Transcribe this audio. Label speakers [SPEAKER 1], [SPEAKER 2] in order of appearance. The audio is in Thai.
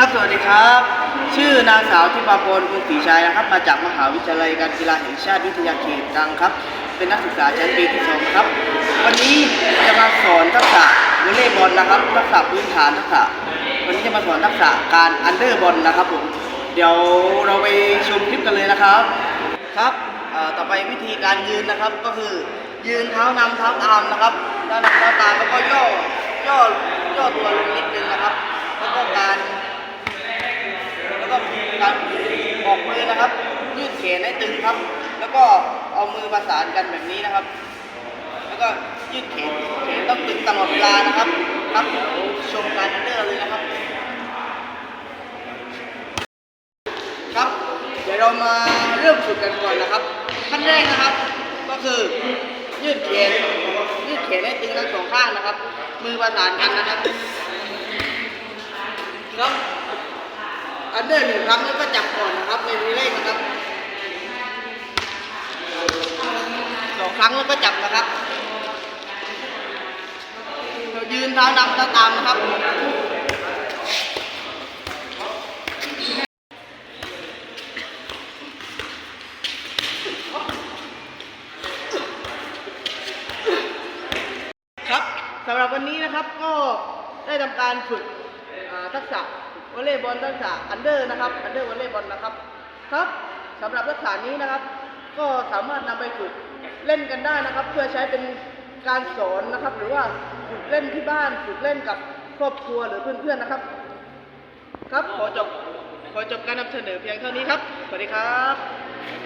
[SPEAKER 1] ครับสวัสดีครับ ชื่อนางสาวทิพาพรกุลศรีชัยนะครับ มาจากมหาวิทยาลัยการกีฬาแห่งชาติวิทยาเขตตรังครับ เป็นนักศึกษาชั้นปีที่สองครับ วันนี้จะมาสอนทักษะวอลเลย์บอลนะครับ ทักษะพื้นฐานทักษะ วันนี้จะมาสอนทักษะการอันเดอร์บอลนะครับผมเดี๋ยวเราไปชมคลิปกันเลยนะครับครับต่อไปวิธีการยืนนะครับก็คือยืนเท้านำเท้าตามนะครับเท้านำเท้าตามแล้วก็ย่อย่อย่อตัวลงนิดนึงนะครับ แล้วก็การ แล้วก็การออกมือ นะครับ ยืดแขนให้ตึงครับ แล้วก็เอามือประสานกันแบบนี้นะครับ แล้วก็ยืดแขนแขนต้องตึงตลอดเวลานะครับครับชมการอันเดอร์เลยนะครับ ครับ เดี๋ยวเรามาเริ่มฝึกกันก่อนนะครับขั้นแรกนะครับ ก็คือยืดแขนยืดแขนให้ตึงทั้งสองข้างนะครับ มือประสานกันนะครับครับ อันเดอร์หนึ่งครั้งแล้วก็จับก่อนนะครับในทีแรกนะครับสองครั้งแล้วก็จับนะครับเรายืนเท้านำเท้าตามนะครับครับสำหรับวันนี้นะครับก็ได้ทำการฝึกทักษะ วอลเลย์บอลทักษะอันเดอร์นะครับอันเดอร์วอลเลย์บอลนะครับครับสำหรับทักษะนี้นะครับ ก็สามารถนำไปฝึกเล่นกันได้นะครับ เพื่อใช้เป็นการสอนนะครับ หรือว่าฝึกเล่นที่บ้านฝึกเล่นกับครอบครัวหรือเพื่อนๆนะครับ ครับขอจบขอจบการนำเสนอเพียงเท่านี้ครับ สวัสดีครับ